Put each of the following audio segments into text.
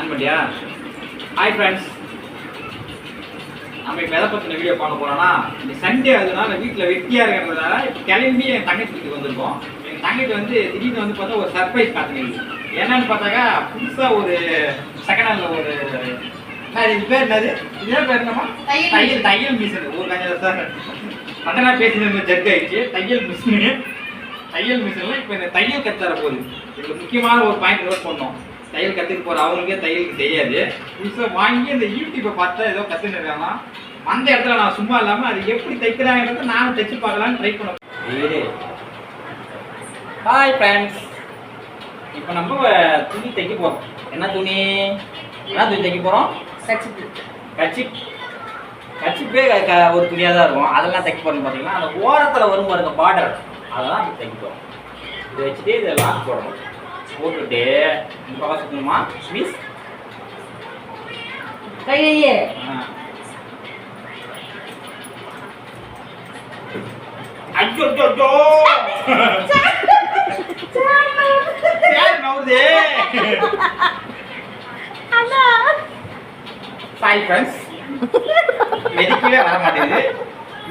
On பண்ணியா? Hi friends நம்ம இப்போ எதை பற்றின வீடியோ பார்க்க போறோம்னா இந்த சண்டே அதனால வீட்டில் வெட்டியாக இருக்கிறதுனால இப்போ கிளம்பி என் தங்கச்சி வீட்டுக்கு வந்திருக்கோம். என் தங்கச்சி வந்து திடீர்னு வந்து பார்த்தா ஒரு சர்ப்ரைஸ் காத்துங்க என்னன்னு பார்த்தாக்கா புதுசாக ஒரு செகண்ட் ஹேண்டில் ஒரு இது பேர் என்னது? இதே பேர் என்னமா தையல் தையல் மிஷின் ஒரு கொஞ்சம் சார். பத்தனா பேசுனது ஜர்க் ஆயிடுச்சு. தையல் மிஷினு தையல் மிஷினில் இப்போ இந்த தையல் கற்றுத்தர போகுது இதுல முக்கியமான ஒரு பாயிண்ட் நோட் பண்ணோம் தையல் கற்றுக்க போகிற அவங்களுக்கே தையலுக்கு தெரியாது. புதுசாக வாங்கி இந்த யூடியூப்பை பார்த்தா ஏதோ கற்றுன்னு அந்த இடத்துல நான் சும்மா இல்லாமல் அது எப்படி தைக்கிறாங்கிறத நானும் தைச்சு பார்க்கலான்னு ட்ரை பண்ண ஹாய் ஃப்ரெண்ட்ஸ் இப்போ நம்ம துணி தைக்க போகிறோம் என்ன துணி? என்ன துணி தைக்க போகிறோம் கச்சிப்பு. கட்சி கட்சிப்பே க- ஒரு துணியாக தான் இருக்கும். அதெல்லாம் தைக்க போகிறோம் பார்த்தீங்கன்னா அந்த ஓரத்தில் வரும் பாருங்க பார்டர் அதெல்லாம் தைக்க போகிறோம் இதை வச்சுட்டு இதை லாக் போடணும். போட்டுட்டு இந்த பக்கம் சாய் ஃப்ரெண்ட்ஸ் மெதிக்கவே வர மாட்டேங்குது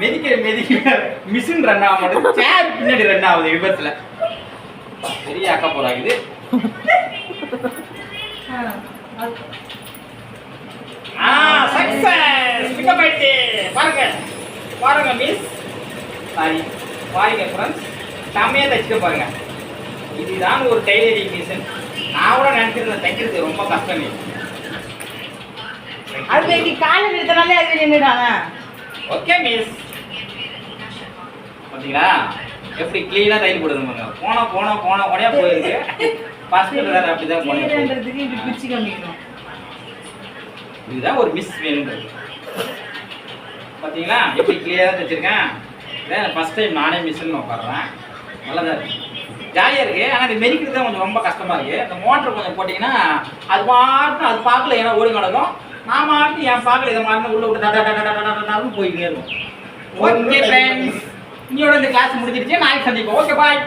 மெதிக்க மெதிக்க. மிஷின் ரன் ஆக மாட்டேங்குது சேர் பின்னாடி ரன் ஆகுது விபத்துல பெரிய அக்கா ஆ சக்சஸ் பிக்கப் ஆயிடுச்சு. பாருங்க. பாருங்க மிஸ் சாரி பாருங்க ஃப்ரெண்ட்ஸ் செம்மையா தைச்சுக்க பாருங்க. இதுதான் ஒரு டைலரிங் மிஷின் நான் கூட நினைச்சிருந்தேன் தைக்கிறது ரொம்ப கஷ்டம். அது இன்னைக்கு காலையில் எடுத்தனாலே அது நின்றுடாங்க ஓகே மிஸ் பாத்தீங்களா? எப்படி க்ளீனா தையல் போடுறது பாருங்க போன போன போன உடனே போயிருக்கு. வேற அப்படிதான் காமிக்கணும் இதுதான் ஒரு மிஸ் வேணுன்றது பாத்தீங்களா எப்படி கிளியரா தைச்சிருக்கேன் இதான் ஃபர்ஸ்ட் டைம் நானே மிஷின் உட்காடுறேன் நல்லதா இருக்கு ஜாலியாக இருக்கு ஆனால் இது மெதிக்கிறது தான் கொஞ்சம் ரொம்ப கஷ்டமா இருக்கு அந்த மோட்டர் கொஞ்சம் போட்டிங்கன்னா அது பாட்டு அது பார்க்கல ஏன்னா ஓடி நடக்கும் நான் மாட்டு என் பார்க்கல இதை மாட்டு உள்ள விட்டு டட டட டட டட டடன்னு போயிட்டே இருக்கும் ஓகே ஃப்ரெண்ட்ஸ் இன்னையோட இந்த கிளாஸ் முடிஞ்சிருச்சு நாளைக்கு சந்திப்போம் ஓகே பாய்